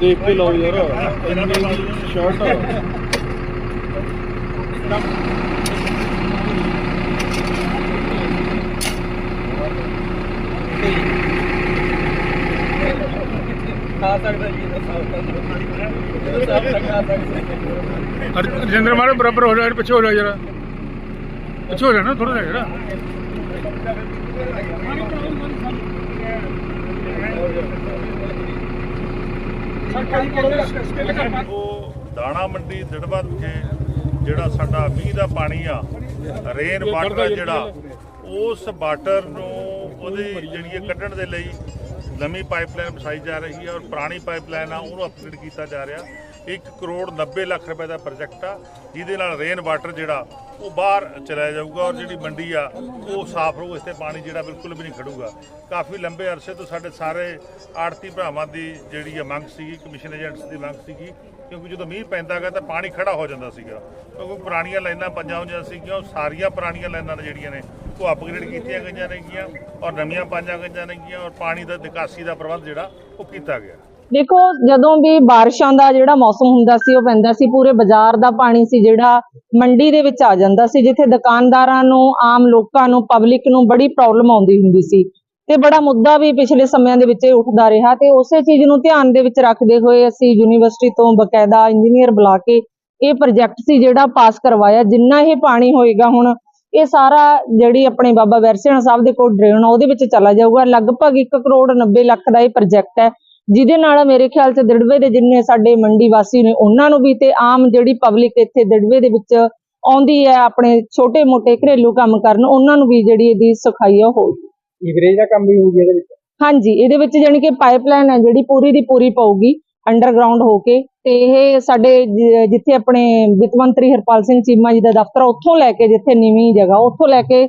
ਦੇਖ ਕੇ ਲਾਓ ਯਾਰ ਇੰਨੀ ਖਾ ਸਕਦਾ ਜੀ ਇਹਦਾ ਸਾਫ਼ ਸਕਦਾ ਰਜਿੰਦਰ ਮਾਰੇ, ਬਰਾਬਰ ਹੋ ਜਾ ਪਿੱਛੇ ਹੋ ਜਾ ਜਰਾ। ਪਿੱਛੇ ਹੋ ਜਾ ਨਾ ਥੋੜਾ ਜਿਹਾ ਉਹ ਦਾਣਾ ਮੰਡੀ ਦਿੜਬਾ ਵਿਖੇ ਜਿਹੜਾ ਸਾਡਾ ਮੀਂਹ ਦਾ ਪਾਣੀ ਆ ਰੇਨ ਵਾਟਰ ਜਿਹੜਾ ਉਸ ਵਾਟਰ ਨੂੰ ਉਹਦੀ ਜਿਹੜੀ ਹੈ ਕੱਢਣ ਦੇ ਲਈ ਨਵੀਂ ਪਾਈਪਲਾਈਨ ਵਿਛਾਈ ਜਾ ਰਹੀ ਹੈ ਔਰ ਪੁਰਾਣੀ ਪਾਈਪਲਾਈਨ ਆ ਉਹਨੂੰ ਅਪਗ੍ਰੇਡ ਕੀਤਾ ਜਾ ਰਿਹਾ। 1 ਕਰੋੜ 90 ਲੱਖ ਰੁਪਏ ਦਾ ਪ੍ਰੋਜੈਕਟ ਆ, ਜਿਹਦੇ ਨਾਲ ਰੇਨ ਵਾਟਰ ਜਿਹੜਾ, ਉਹ ਬਾਹਰ ਚਲਾਇਆ ਜਾਊਗਾ ਔਰ ਜਿਹੜੀ ਮੰਡੀ ਆ, ਉਹ ਸਾਫ਼ ਰਹੂ, ਇਸ ਤੇ ਪਾਣੀ ਜਿਹੜਾ ਬਿਲਕੁਲ ਵੀ ਨਹੀਂ ਖੜੂਗਾ। ਕਾਫੀ ਲੰਬੇ ਅਰਸੇ ਤੋਂ ਸਾਡੇ ਸਾਰੇ ਆੜਤੀ ਭਰਾਵਾਂ ਦੀ ਜਿਹੜੀ ਆ ਮੰਗ ਸੀਗੀ ਕਮਿਸ਼ਨ ਏਜੰਟਸ ਦੀ ਮੰਗ ਸੀਗੀ, ਕਿਉਂਕਿ ਜਦੋਂ ਮੀਂਹ ਪੈਂਦਾ ਗਾ ਤਾਂ ਪਾਣੀ ਖੜਾ ਹੋ ਜਾਂਦਾ ਸੀਗਾ। ਕਿਉਂਕਿ ਪੁਰਾਣੀਆਂ ਲਾਈਨਾਂ ਪੰਜਾਂ ਹੁੰਦੀਆਂ ਸੀਗੀਆਂ, ਉਹ ਸਾਰੀਆਂ ਪੁਰਾਣੀਆਂ ਲਾਈਨਾਂ ਨੇ ਜਿਹੜੀਆਂ ਨੇ, ਉਹ ਅਪਗ੍ਰੇਡ ਕੀਤੀਆਂ ਗਈਆਂ ਨੇਗੀਆਂ ਔਰ ਨਵੀਆਂ ਪਾਈਆਂ ਗਈਆਂ ਨੇਗੀਆਂ ਔਰ ਪਾਣੀ ਦਾ ਨਿਕਾਸੀ ਦਾ ਪ੍ਰਬੰਧ ਜਿਹੜਾ, ਉਹ ਕੀਤਾ ਗਿਆ। ਦੇਖੋ, ਜਦੋਂ ਵੀ ਬਾਰਿਸ਼ਾਂ ਦਾ ਜਿਹੜਾ ਮੌਸਮ ਹੁੰਦਾ ਸੀ, ਉਹ ਪੈਂਦਾ ਸੀ, ਪੂਰੇ ਬਾਜ਼ਾਰ ਦਾ ਪਾਣੀ ਸੀ ਜਿਹੜਾ, ਮੰਡੀ ਦੇ ਵਿੱਚ ਆ ਜਾਂਦਾ ਸੀ, ਜਿੱਥੇ ਦੁਕਾਨਦਾਰਾਂ ਨੂੰ, ਆਮ ਲੋਕਾਂ ਨੂੰ ਪਬਲਿਕ ਨੂੰ ਬੜੀ ਪ੍ਰੋਬਲਮ ਆਉਂਦੀ ਹੁੰਦੀ ਸੀ। ਤੇ ਬੜਾ ਮੁੱਦਾ ਵੀ ਪਿਛਲੇ ਸਮਿਆਂ ਦੇ ਵਿੱਚ ਉੱਠਦਾ ਰਿਹਾ ਤੇ ਉਸੇ ਚੀਜ਼ ਨੂੰ ਧਿਆਨ ਦੇ ਵਿੱਚ ਰੱਖਦੇ ਹੋਏ ਅਸੀਂ ਯੂਨੀਵਰਸਿਟੀ ਤੋਂ ਬਕਾਇਦਾ ਇੰਜੀਨੀਅਰ ਬੁਲਾ ਕੇ ਇਹ ਪ੍ਰੋਜੈਕਟ ਸੀ ਜਿਹੜਾ ਪਾਸ ਕਰਵਾਇਆ, ਜਿੰਨਾ ਇਹ ਪਾਣੀ ਹੋਏਗਾ ਹੁਣ, ਇਹ ਸਾਰਾ ਜਿਹੜੀ ਆਪਣੇ ਬਾਬਾ ਵੈਰਸੇਣਾ ਸਾਹਿਬ ਦੇ ਕੋਲ ਡਰੇਨ ਉਹਦੇ ਵਿੱਚ ਚਲਾ ਜਾਊਗਾ। ਲਗਭਗ 1 ਕਰੋੜ 90 ਲੱਖ ਦਾ ਇਹ ਪ੍ਰੋਜੈਕਟ ਹੈ। ਜਿਹਦੇ ਨਾਲ ਮੇਰੇ ਖਿਆਲ 'ਚ ਦਿੜਵੇ ਦੇ ਜਿੰਨੇ ਸਾਡੇ ਮੰਡੀ ਵਾਸੀ ਨੇ ਉਹਨਾਂ ਨੂੰ ਵੀ ਤੇ ਆਮ ਜਿਹੜੀ ਪਬਲਿਕ ਇੱਥੇ ਦਿੜਵੇ ਦੇ ਵਿੱਚ ਆਉਂਦੀ ਹੈ ਆਪਣੇ ਛੋਟੇ-ਮੋਟੇ ਘਰੇਲੂ ਕੰਮ ਕਰਨ ਉਹਨਾਂ ਨੂੰ ਵੀ ਜਿਹੜੀ ਇਹਦੀ ਸਿਖਾਈ ਉਹ ਹੋਊਗੀ ਸੀਵਰੇਜ ਦਾ ਕੰਮ ਵੀ ਹੋ ਗਿਆ ਇਹਦੇ ਵਿੱਚ? ਹਾਂਜੀ ਇਹਦੇ ਵਿੱਚ ਜਾਣੀ ਕਿ ਪਾਈਪਲਾਈਨ ਹੈ ਜਿਹੜੀ ਪੂਰੀ ਦੀ ਪੂਰੀ ਪਊਗੀ ਅੰਡਰਗਰਾਉਂਡ ਹੋ ਕੇ ਤੇ ਇਹ ਸਾਡੇ ਜਿੱਥੇ ਆਪਣੇ ਵਿੱਤ ਮੰਤਰੀ ਹਰਪਾਲ ਸਿੰਘ ਚੀਮਾ ਜੀ ਦਾ ਦਫ਼ਤਰ ਉੱਥੋਂ ਲੈ ਕੇ ਜਿੱਥੇ ਨੀਵੀਂ ਜਗ੍ਹਾ ਉੱਥੋਂ ਲੈ ਕੇ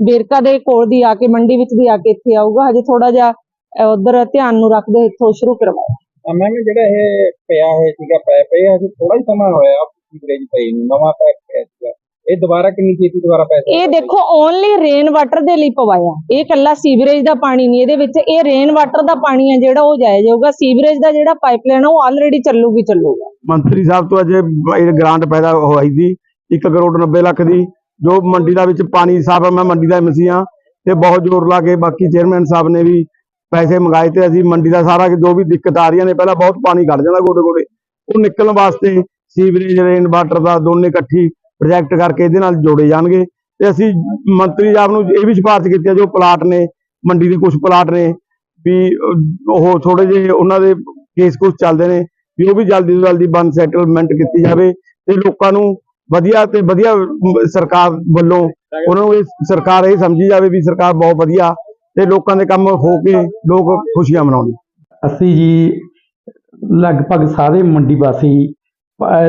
ਬੇਰਕਾ ਦੇ ਕੋਲ ਦੀ ਆ ਕੇ ਮੰਡੀ ਵਿੱਚ ਦੀ ਆ ਕੇ ਇੱਥੇ ਆਊਗਾ ਹਜੇ ਥੋੜਾ ਜਿਹਾ ਉਧਰ ਧਿਆਨ ਨੂੰ ਰੱਖਦੇ ਇੱਥੋਂ ਸ਼ੁਰੂ ਕਰਵਾਇਆ। ਮੈਮ ਜਿਹੜਾ ਇਹ ਪਿਆ ਹੈ ਸੀਗਾ ਪੈਪ ਇਹ ਅਜੇ ਥੋੜਾ ਹੀ ਸਮਾਂ ਹੋਇਆ ਸੀਵਰੇਜ ਪਈ ਨੂੰ ਨਵਾਂ ਪੈਪ ਪਿਆ ਸੀਗਾ। ਇਹ ਦੁਬਾਰਾ ਕਿੰਨੀ ਛੇਤੀ ਦੁਬਾਰਾ ਪੈਸਾ ਇਹ ਦੇਖੋ ਓਨਲੀ ਰੇਨ ਵਾਟਰ ਦੇ ਲਈ ਪਵਾਇਆ। ਇਹ ਕੱਲਾ ਸੀਵਰੇਜ ਦਾ ਪਾਣੀ ਨਹੀਂ ਇਹਦੇ ਵਿੱਚ ਇਹ ਰੇਨ ਵਾਟਰ ਦਾ ਪਾਣੀ ਹੈ ਜਿਹੜਾ ਉਹ ਜਾਇਆ ਜਾਊਗਾ। ਸੀਵਰੇਜ ਦਾ ਜਿਹੜਾ ਪਾਈਪਲਾਈਨ ਉਹ ਆਲਰੇਡੀ ਚੱਲੂਗੀ ਚੱਲੂਗਾ। ਮੰਤਰੀ ਸਾਹਿਬ ਤੋਂ ਅਜੇ ਇਹ ਗ੍ਰਾਂਟ ਪੈਦਾ ਹੋਈ ਸੀ 1 ਕਰੋੜ 90 ਲੱਖ ਦੀ ਜੋ ਮੰਡੀ ਦਾ ਵਿੱਚ ਪਾਣੀ ਸਾਹਿਬ ਮੈਂ ਮੰਡੀ ਦਾ ਐਮਸੀ ਹਾਂ ਤੇ ਬਹੁਤ ਜ਼ੋਰ ਲਾ ਕੇ ਬਾਕੀ ਚੇਅਰਮੈਨ ਸਾਹਿਬ ਨੇ ਵੀ ਪੈਸੇ ਮੰਗਾਏ ਤੇ ਅਸੀਂ ਮੰਡੀ ਦਾ ਸਾਰਾ ਜੋ ਵੀ ਦਿੱਕਤ ਆ ਰਹੀਆਂ ਨੇ ਪਹਿਲਾਂ ਬਹੁਤ ਪਾਣੀ ਖੜ ਜਾਂਦਾ ਗੋਡੇ ਗੋਡੇ। ਉਹ ਨਿਕਲਣ ਵਾਸਤੇ ਸੀਵਰੇਜ ਰੇਨ ਵਾਟਰ ਦਾ ਦੋਨੇ ਇਕੱਠੀ ਪ੍ਰੋਜੈਕਟ ਕਰਕੇ ਇਹਦੇ ਨਾਲ ਜੋੜੇ ਜਾਣਗੇ। ਤੇ ਅਸੀਂ ਮੰਤਰੀ ਸਾਹਿਬ ਨੂੰ ਇਹ ਵੀ ਸਿਫਾਰਿਸ਼ ਕੀਤੀ ਹੈ ਜੋ ਪਲਾਟ ਨੇ ਮੰਡੀ ਦੇ ਕੁਝ ਪਲਾਟ ਨੇ ਵੀ ਅਹ, ਉਹ ਥੋੜੇ ਜਿਹੇ ਉਹਨਾਂ ਦੇ ਕੇਸ ਕੁਝ ਚੱਲਦੇ ਨੇ ਵੀ ਉਹ ਵੀ ਜਲਦੀ ਤੋਂ ਜਲਦੀ ਬੰਦ ਸੈਟਲਮੈਂਟ ਕੀਤੀ ਜਾਵੇ ਤੇ ਲੋਕਾਂ ਨੂੰ ਵਧੀਆ ਤੇ ਵਧੀਆ ਸਰਕਾਰ ਵੱਲੋਂ ਉਹਨਾਂ ਨੂੰ ਸਰਕਾਰ ਇਹ ਸਮਝੀ ਜਾਵੇ ਵੀ ਸਰਕਾਰ ਬਹੁਤ ਵਧੀਆ ਤੇ ਲੋਕਾਂ ਦੇ ਕੰਮ ਹੋ ਕੇ ਲੋਕ ਖੁਸ਼ੀਆਂ ਮਨਾਉਣ ਅਸੀਂ ਜੀ ਲਗਭਗ ਸਾਰੇ ਮੰਡੀ ਵਾਸੀ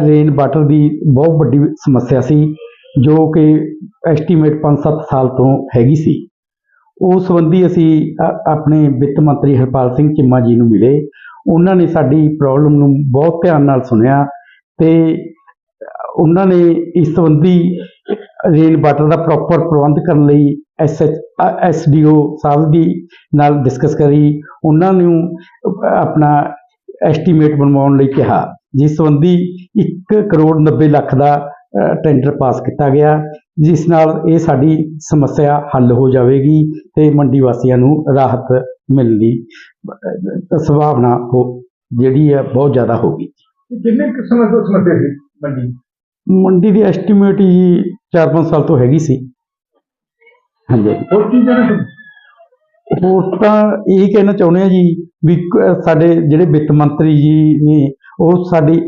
ਰੇਨ ਵਾਟਰ ਦੀ ਬਹੁਤ ਵੱਡੀ ਸਮੱਸਿਆ ਸੀ, ਜੋ ਕਿ ਐਸਟੀਮੇਟ 5-7 ਸਾਲ ਤੋਂ ਹੈਗੀ ਸੀ। ਉਸ ਸੰਬੰਧੀ ਅਸੀਂ ਆਪਣੇ ਵਿੱਤ ਮੰਤਰੀ ਹਰਪਾਲ ਸਿੰਘ ਚਿੰਮਾ ਜੀ ਨੂੰ ਮਿਲੇ। ਉਹਨਾਂ ਨੇ ਸਾਡੀ ਪ੍ਰੋਬਲਮ ਨੂੰ ਬਹੁਤ ਧਿਆਨ ਨਾਲ ਸੁਣਿਆ ਤੇ ਉਹਨਾਂ ਨੇ ਇਸ ਸੰਬੰਧੀ ਰੇਲ ਵਾਟਰ ਦਾ ਪ੍ਰੋਪਰ ਪ੍ਰਬੰਧ ਕਰਨ ਲਈ ਐਸਐਚ ਐਸਡੀਓ ਸਾਹਿਬ ਦੀ ਨਾਲ ਡਿਸਕਸ ਕਰੀ। ਉਹਨਾਂ ਨੂੰ ਆਪਣਾ ਐਸਟੀਮੇਟ ਬਣਵਾਉਣ ਲਈ ਕਿਹਾ, ਜਿਸ ਸੰਬੰਧੀ 1 ਕਰੋੜ 90 ਲੱਖ ਦਾ ਟੈਂਡਰ ਪਾਸ ਕੀਤਾ ਗਿਆ, ਜਿਸ ਨਾਲ ਇਹ ਸਾਡੀ ਸਮੱਸਿਆ ਹੱਲ ਹੋ ਜਾਵੇਗੀ ਤੇ ਮੰਡੀ ਵਾਸੀਆਂ ਨੂੰ ਰਾਹਤ ਮਿਲਣ ਦੀ ਸੰਭਾਵਨਾ ਹੋ, ਜਿਹੜੀ ਹੈ, ਬਹੁਤ ਜ਼ਿਆਦਾ ਹੋਗੀ ਕਿੰਨੇ ਕਿਸਮ ਤੋਂ ਸਮੱਸਿਆ ਸੀ ਮੰਡੀ? ਮੰਡੀ ਦੀ ਐਸਟੀਮੇਟ ਹੀ 4-5 ਸਾਲ ਤੋਂ ਹੈਗੀ ਸੀ। ਹਾਂਜੀ। ਹੋਰ ਕੀ ਕਹਿਣਾ ਹੋਰ ਤਾਂ ਇਹ ਕਹਿਣਾ ਚਾਹੁੰਦੇ ਆ ਜੀ ਵੀ ਸਾਡੇ ਜਿਹੜੇ ਵਿੱਤ ਮੰਤਰੀ ਜੀ ਨੇ ਉਹ ਸਾਡੀ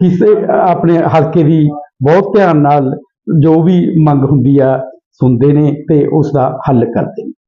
ਕਿਸੇ ਆਪਣੇ ਹਲਕੇ ਦੀ ਬਹੁਤ ਧਿਆਨ ਨਾਲ ਜੋ ਵੀ ਮੰਗ ਹੁੰਦੀ ਆ ਸੁਣਦੇ ਨੇ ਤੇ ਉਸ ਦਾ ਹੱਲ ਕਰਦੇ ਨੇ।